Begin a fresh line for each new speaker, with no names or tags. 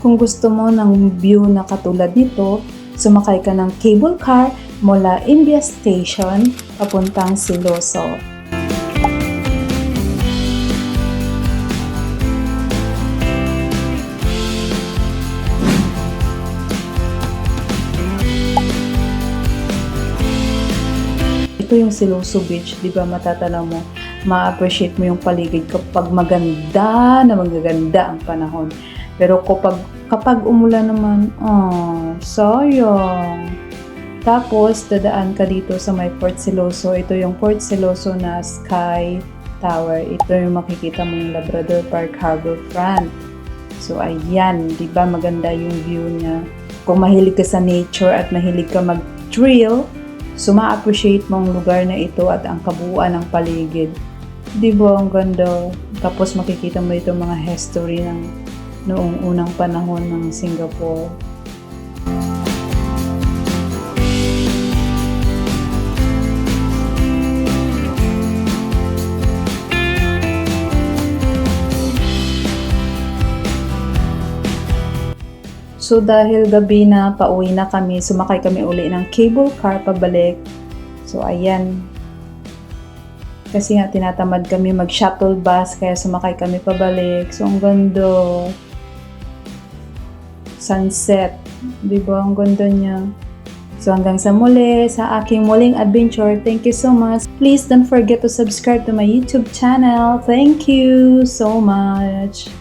Kung gusto mo ng view na katulad nito, sumakay ka ng cable car mula India Station papuntang Siloso. Ito yung Siloso Beach, di ba matatanaw mo, ma-appreciate mo yung paligid kapag maganda na magaganda ang panahon. Pero kapag, kapag umulan naman, oh, sayang. Tapos, dadaan ka dito sa may Port Siloso. Ito yung Port Siloso na Sky Tower. Ito yung makikita mo yung Labrador Park Harbor Front. So, ayan. di ba maganda yung view niya. Kung mahilig ka sa nature at mahilig ka mag-drill, so ma-appreciate mo ang lugar na ito at ang kabuuan ng paligid. Di ba ang ganda? Tapos makikita mo ito mga history ng noong unang panahon ng Singapore. So dahil gabi na, pauwi na kami, sumakay kami uli ng cable car pabalik. So ayan. Kasi nga tinatamad kami mag-shuttle bus, kaya sumakay kami pabalik. So ang ganda. Sunset. Di ba? Ang ganda niya. So hanggang sa muli, sa aking muling adventure, thank you so much. Please don't forget to subscribe to my YouTube channel. Thank you so much.